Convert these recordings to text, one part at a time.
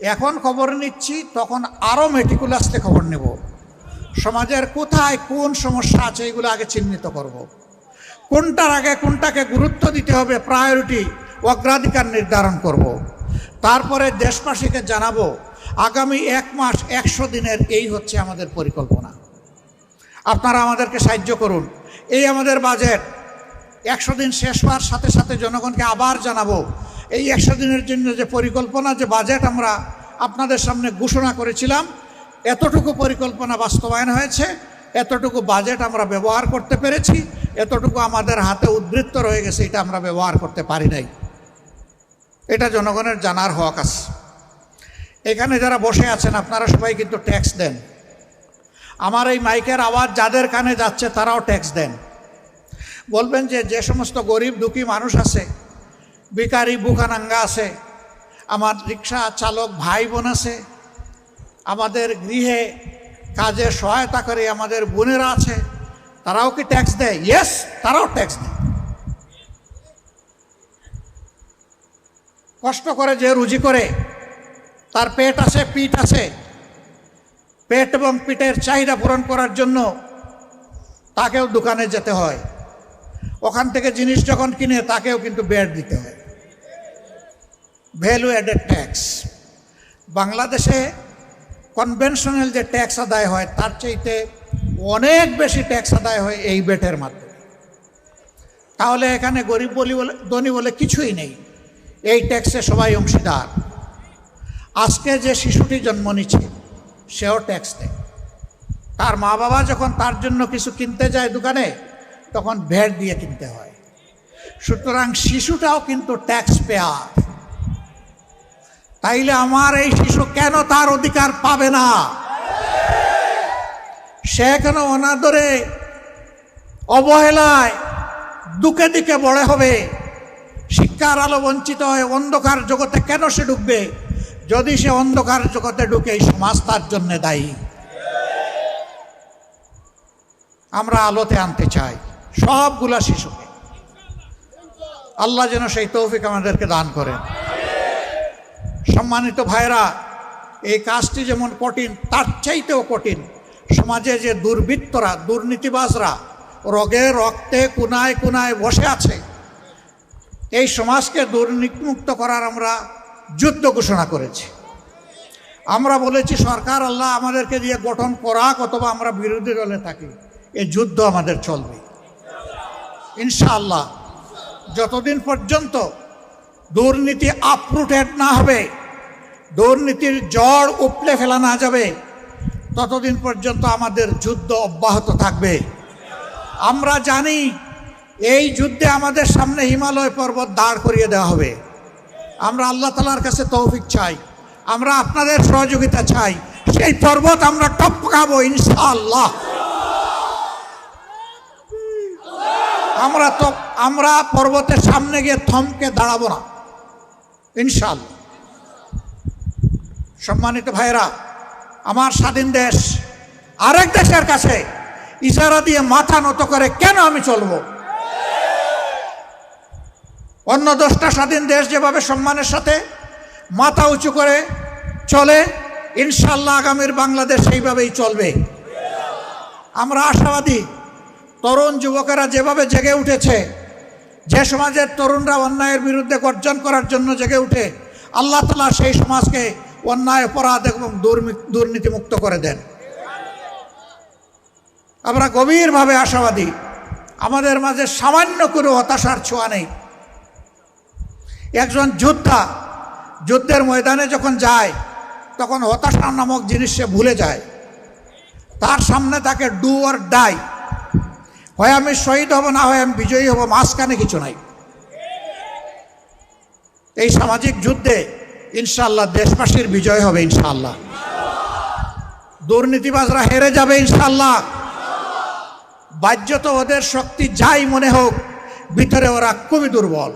এখন খবর নিচ্ছি, তখন আরও মেটিকুলাসলি খবর নেব সমাজের কোথায় কোন সমস্যা আছে এগুলো আগে চিহ্নিত করব। কোনটার আগে কোনটাকে গুরুত্ব দিতে হবে প্রায়োরিটি অগ্রাধিকার নির্ধারণ করব। তারপরে দেশবাসীকে জানাব, আগামী এক মাস একশো দিনের এই হচ্ছে আমাদের পরিকল্পনা আপনারা আমাদেরকে সাহায্য করুন এই আমাদের বাজেট একশো দিন শেষ হওয়ার সাথে সাথে জনগণকে আবার জানাব এই একশো দিনের জন্য যে পরিকল্পনা, যে বাজেট আমরা আপনাদের সামনে ঘোষণা করেছিলাম, এতটুকু পরিকল্পনা বাস্তবায়ন হয়েছে, এতটুকু বাজেট আমরা ব্যবহার করতে পেরেছি, এতটুকু আমাদের হাতে উদ্বৃত্ত রয়ে গেছে, এটা আমরা ব্যবহার করতে পারি নাই। এটা জনগণের জানার হক আছে। এখানে যারা বসে আছেন, আপনারা সবাই কিন্তু ট্যাক্স দেন। আমার এই মাইকের আওয়াজ যাদের কানে যাচ্ছে, তারাও ট্যাক্স দেন। বলবেন যে যে সমস্ত গরিব দুঃখী মানুষ আছে বেকারি বুখানাঙ্গা আছে, আমার রিক্সা চালক ভাই বোন আছে, আমাদের গৃহে কাজে সহায়তা করে আমাদের বোনেরা আছে, তারাও কি ট্যাক্স দেয়? ইয়েস তারাও ট্যাক্স দেয়। কষ্ট করে যে রুজি করে, তার পেট আছে, পিঠ আছে, পেট এবং পিঠের চাহিদা পূরণ করার জন্য তাকেও দোকানে যেতে হয়। ওখান থেকে জিনিস যখন কিনে, তাকেও কিন্তু বেড দিতে হয়। ভ্যালু অ্যাডেড ট্যাক্স বাংলাদেশে কনভেনশনাল যে ট্যাক্স আদায় হয়, তার চাইতে অনেক বেশি ট্যাক্স আদায় হয় এই বেটের মাধ্যমে। তাহলে এখানে গরিব বলি বলে, ধনী বলে কিছুই নেই। এই ট্যাক্সে সবাই অংশীদার। আজকে যে শিশুটি জন্ম নিচ্ছে, সেও ট্যাক্স দেয়। তার মা বাবা যখন তার জন্য কিছু কিনতে যায় দোকানে, তখন ভ্যাট দিয়ে কিনতে হয়। সুতরাং শিশুটাও কিন্তু ট্যাক্স পেয়ার তাইলে আমার এই শিশু কেন তার অধিকার পাবে না? সে কেন অনাদরে, অবহেলায় দুকে দিকে বড় হবে? শিক্ষার আলো বঞ্চিত হয়ে অন্ধকার জগতে কেন সে ঢুকবে যদি সে অন্ধকার জগতে ঢুকে সমাজ তার জন্য দায়ী। আমরা আলোতে আনতে চাই সবগুলা শিশুকে। আল্লাহ যেন সেই তৌফিক আমাদেরকে দান করেন। সম্মানিত ভাইরা এই কাজটি যেমন কঠিন, তার চাইতেও কঠিন। সমাজে যে দুর্বৃত্তরা, দুর্নীতিবাজরা রোগে, রক্তে, কুনায় কুনায় বসে আছে, এই সমাজকে দুর্নীতিমুক্ত করার আমরা যুদ্ধ ঘোষণা করেছি। আমরা বলেছি, সরকার, আল্লাহ আমাদেরকে দিয়ে গঠন করা অথবা আমরা বিরোধী দলে থাকি। এই যুদ্ধ আমাদের চলবে। ইনশাআল্লাহ, যতদিন পর্যন্ত দুর্নীতি আপরুটেড না হবে দুর্নীতির জড় উপলে ফেলা না যাবে। ততদিন পর্যন্ত আমাদের যুদ্ধ অব্যাহত থাকবে। আমরা জানি এই যুদ্ধে আমাদের সামনে হিমালয় পর্বত দাঁড় করিয়ে দেওয়া হবে। আমরা আল্লাহ তালার কাছে তৌফিক চাই। আমরা আপনাদের সহযোগিতা চাই। সেই পর্বত আমরা টপকাবো ইনশাআল্লাহ। আমরা তো, আমরা পর্বতের সামনে গিয়ে থমকে দাঁড়াবো না। ইনশাআল্লাহ। সম্মানিত ভাইরা আমার স্বাধীন দেশ আরেক দেশের কাছে ইশারা দিয়ে মাথা নত করে কেন আমি চলবো? অন্য দশটা স্বাধীন দেশ যেভাবে সম্মানের সাথে মাথা উঁচু করে চলে ইনশাল্লাহ আগামীর বাংলাদেশ সেইভাবেই চলবে। আমরা আশাবাদী তরুণ যুবকেরা যেভাবে জেগে উঠেছে, যে সমাজের তরুণরা অন্যায়ের বিরুদ্ধে গর্জন করার জন্য জেগে উঠে, আল্লাহ তালা সেই সমাজকে অন্যায়, অপরাধ এবং দুর্নীতিমুক্ত করে দেন। আমরা গভীরভাবে আশাবাদী। আমাদের মাঝে সামান্য কোনো হতাশার ছোঁয়া নেই। একজন যোদ্ধা যুদ্ধের ময়দানে যখন যায়, তখন হতাশা নামক জিনিস সে ভুলে যায়। তার সামনে তাকে ডু আর ডাই। হয় আমি শহীদ হব, না হয় আমি বিজয়ী হব, মাঝখানে কিছু নাই। এই সামাজিক যুদ্ধে ইনশাল্লাহ দেশবাসীর বিজয় হবে ইনশাল্লাহ দুর্নীতিবাজরা হেরে যাবে ইনশাল্লাহ বাহ্যত ওদের শক্তি যাই মনে হোক, ভিতরে ওরা খুবই দুর্বল।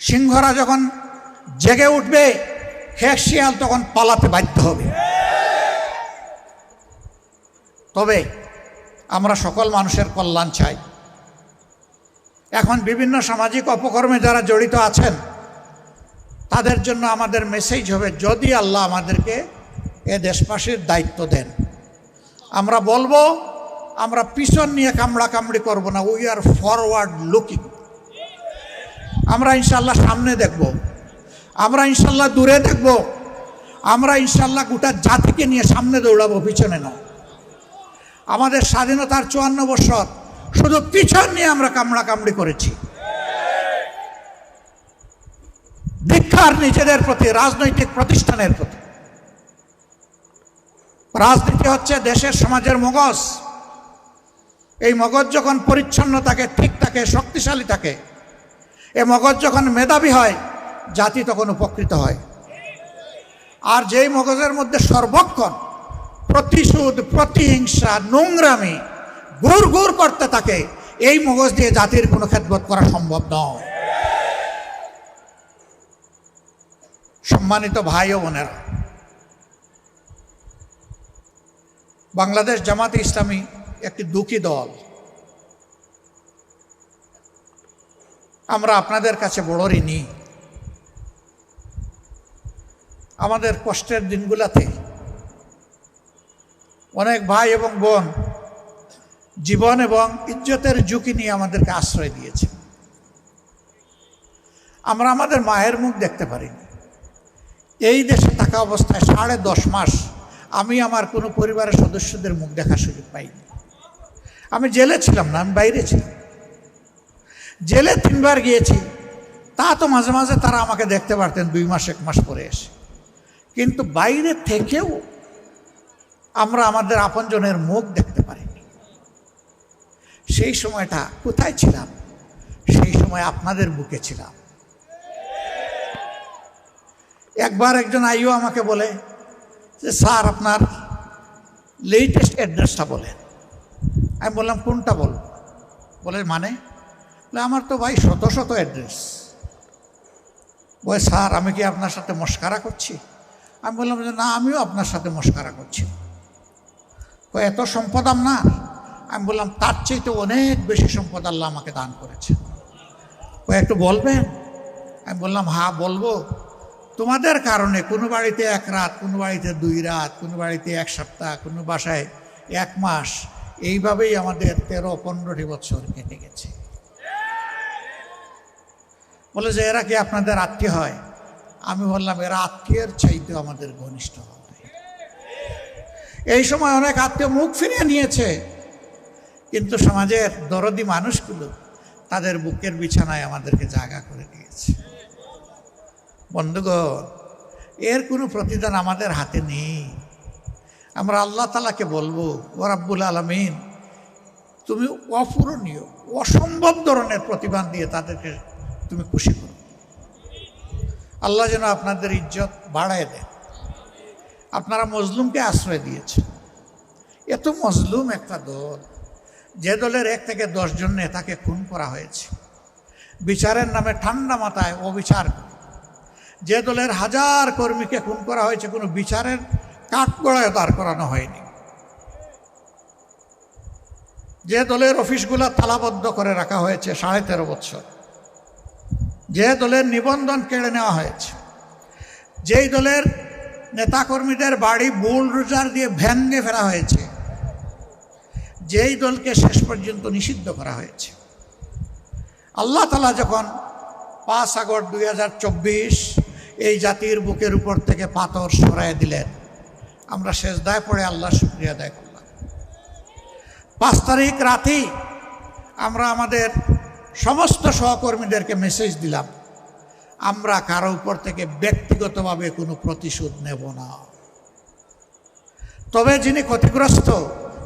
সিংহরা যখন জেগে উঠবে খেক শিয়াল তখন পালাতে বাধ্য হবে। তবে আমরা সকল মানুষের কল্যাণ চাই। এখন বিভিন্ন সামাজিক অপকর্মে যারা জড়িত আছেন, তাদের জন্য আমাদের মেসেজ হবে, যদি আল্লাহ আমাদেরকে এ দেশবাসীর দায়িত্ব দেন। আমরা বলব, আমরা পিছন নিয়ে কামড়া কামড়ি করব না উই আর ফরওয়ার্ড লুকিং আমরা ইনশাল্লাহ সামনে দেখব, আমরা ইনশাল্লাহ দূরে দেখব, আমরা ইনশাল্লাহ গোটা জাতিকে নিয়ে সামনে দৌড়াবো, পিছনে নয়। আমাদের স্বাধীনতার চুয়ান্ন বছর শুধু পিছন নিয়ে আমরা কামড়া কামড়ি করেছি। দীক্ষার নিজেদের প্রতি, রাজনৈতিক প্রতিষ্ঠানের প্রতি। রাজনীতি হচ্ছে দেশের সমাজের মগজ। এই মগজ যখন পরিচ্ছন্ন থাকে ঠিক থাকে শক্তিশালী থাকে এ মগজ যখন মেধাবী হয়, জাতি তখন উপকৃত হয়। আর যেই মগজের মধ্যে সর্বক্ষণ প্রতিশোধ, প্রতিহিংসা, নোংরামি গুড় গুড় করতে থাকে। এই মগজ দিয়ে জাতির কোনো খেদবোধ করা সম্ভব নয়। সম্মানিত ভাই ও বোনেরা, বাংলাদেশ জামাতে ইসলামী একটি দুঃখী দল। আমরা আপনাদের কাছে বড় ঋণী। আমাদের কষ্টের দিনগুলাতে অনেক ভাই এবং বোন জীবন এবং ইজ্জতের ঝুঁকি নিয়ে আমাদেরকে আশ্রয় দিয়েছে। আমরা আমাদের মায়ের মুখ দেখতে পারিনি এই দেশে থাকা অবস্থায় সাড়ে দশ মাস আমি আমার কোনো পরিবারের সদস্যদের মুখ দেখার সুযোগ পাইনি। আমি জেলে ছিলাম না, আমি বাইরে ছিলাম। জেলে তিনবার গিয়েছি, তা তো মাঝে মাঝে তারা আমাকে দেখতে পারতেন দুই মাস, এক মাস পরে এসে। কিন্তু বাইরে থেকেও আমরা আমাদের আপনজনের মুখ পারিনি সেই সময়টা কোথায় ছিলাম? সেই সময় আপনাদের বুকে ছিলাম। একবার একজন আইও আমাকে বলে যে, স্যার, আপনার লেটেস্ট অ্যাড্রেসটা বলেন। আমি বললাম, কোনটা বল বলে মানে? আমার তো ভাই শত শত অ্যাড্রেস বলে, স্যার, আমি কি আপনার সাথে মস্কারা করছি? আমি বললাম যে না, আমিও আপনার সাথে মস্কারা করছি। এত সম্পদ আপনার? আমি বললাম, তার চাইতে অনেক বেশি সম্পদ আল্লাহ আমাকে দান করেছে ও একটু বলবেন? আমি বললাম হা বলব। তোমাদের কারণে কোনো বাড়িতে এক রাত, কোনো বাড়িতে দুই রাত, কোনো বাড়িতে এক সপ্তাহ, কোনো বাসায় এক মাস, এইভাবেই আমাদের তেরো, পনেরোটি বছর কেটে গেছে। বলে যে, এরা কি আপনাদের আত্মীয় হয়? আমি বললাম, এরা আত্মীয়ের চাইতেও আমাদের ঘনিষ্ঠ হবে। এই সময় অনেক আত্মীয় মুখ ফিরিয়ে নিয়েছে। কিন্তু সমাজের দরদি মানুষগুলো তাদের বুকের বিছানায় আমাদেরকে জায়গা করে দিয়েছে বন্ধুগণ, এর কোনো প্রতিদান আমাদের হাতে নেই। আমরা আল্লাহ তালাকে বলব, ও রাব্বুল আলমিন, তুমি অপূরণীয়, অসম্ভব ধরনের প্রতিদান দিয়ে তাদেরকে তুমি খুশি করো। আল্লাহ যেন আপনাদের ইজ্জত বাড়ায় দেন। আপনারা মজলুমকে আশ্রয় দিয়েছেন। এত মজলুম একটা দল যে দলের এক থেকে দশজন নেতাকে খুন করা হয়েছে। বিচারের নামে ঠান্ডা মাথায় অবিচার যে দলের হাজার কর্মীকে খুন করা হয়েছে, কোনো বিচারের কাঠগড়ায় দাঁড় করানো হয়নি। যে দলের অফিসগুলো তালাবদ্ধ করে রাখা হয়েছে সাড়ে তেরো বছর। যে দলের নিবন্ধন কেড়ে নেওয়া হয়েছে। যেই দলের নেতাকর্মীদের বাড়ি বুল রোজার দিয়ে ভেঙ্গে ফেরা হয়েছে। যেই দলকে শেষ পর্যন্ত নিষিদ্ধ করা হয়েছে। আল্লাহ তালা যখন পাঁচ আগস্ট দুই হাজার চব্বিশ এই জাতির বুকের উপর থেকে পাথর সরাই দিলেন, আমরা শেষ দায় পড়ে আল্লাহ শুক্রিয়া আদায় করলাম। পাঁচ তারিখ রাতেই আমরা আমাদের সমস্ত সহকর্মীদেরকে মেসেজ দিলাম, আমরা কারও উপর থেকে ব্যক্তিগতভাবে কোনো প্রতিশোধ নেব না। তবে যিনি ক্ষতিগ্রস্ত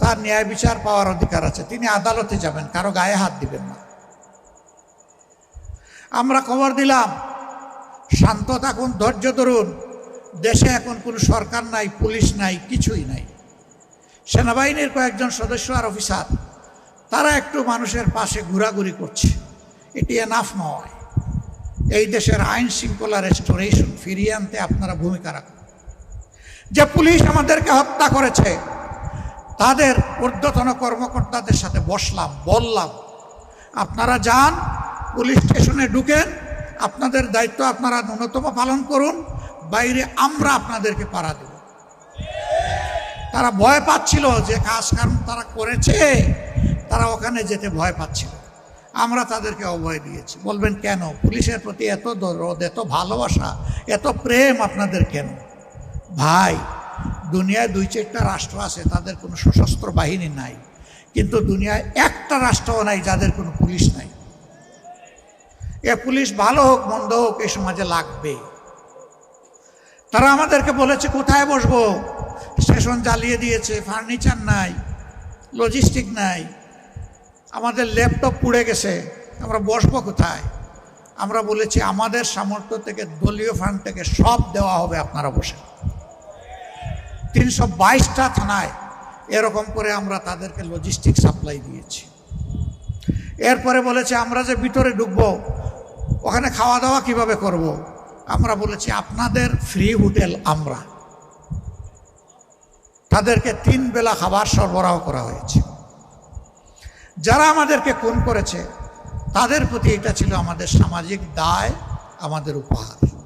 তার ন্যায় বিচার পাওয়ার অধিকার আছে। তিনি আদালতে যাবেন, কারও গায়ে হাত দিবেন না। আমরা খবর দিলাম, শান্ত থাকুন, ধৈর্য ধরুন। দেশে এখন কোনো সরকার নাই, পুলিশ নাই, কিছুই নাই। সেনাবাহিনীর কয়েকজন সদস্য আর অফিসার, তারা একটু মানুষের পাশে ঘোরাঘুরি করছে। এটি এনাফ নয়। এই দেশের আইন শৃঙ্খলা রেস্টোরেশন ফিরিয়ে আনতে আপনারা ভূমিকা রাখুন। যে পুলিশ আমাদেরকে হত্যা করেছে তাদের ঊর্ধ্বতন কর্মকর্তাদের সাথে বসলাম, বললাম, আপনারা যান, পুলিশ স্টেশনে ঢুকেন, আপনাদের দায়িত্ব আপনারা ন্যূনতম পালন করুন, বাইরে আমরা আপনাদেরকে পাড়া দেব। তারা ভয় পাচ্ছিল যে কাজ কারণ তারা করেছে, তারা ওখানে যেতে ভয় পাচ্ছিল। আমরা তাদেরকে অভয় দিয়েছি। বলবেন, কেন? পুলিশের প্রতি এত দরদ, এত ভালোবাসা, এত প্রেম আপনাদের কেন? ভাই দুনিয়ায় দুই চারটা রাষ্ট্র আছে, তাদের কোনো সশস্ত্র বাহিনী নাই। কিন্তু দুনিয়ায় একটা রাষ্ট্রও নাই, যাদের কোনো পুলিশ নাই। এ পুলিশ ভালো হোক, মন্দ হোক, এই সমাজে লাগবে। তারা আমাদেরকে বলেছে, কোথায় বসবো? স্টেশন জ্বালিয়ে দিয়েছে, ফার্নিচার নাই লজিস্টিক নাই। আমাদের ল্যাপটপ পুড়ে গেছে, আমরা বসবো কোথায়? আমরা বলেছি, আমাদের সামর্থ্য থেকে দলীয় ফান্ড থেকে সব দেওয়া হবে, আপনারা বসে তিনশো বাইশটা থানায় এরকম করে আমরা তাদেরকে লজিস্টিক সাপ্লাই দিয়েছি। এরপরে বলেছে, আমরা যে ভিতরে ঢুকবো, ওখানে খাওয়া দাওয়া কীভাবে করব। আমরা বলেছি, আপনাদের ফ্রি হোটেল আমরা। তাদেরকে তিন বেলা খাবার সরবরাহ করা হয়েছে। যারা আমাদেরকে খুন করেছে, তাদের প্রতি এটা ছিল আমাদের সামাজিক দায়, আমাদের উপহার।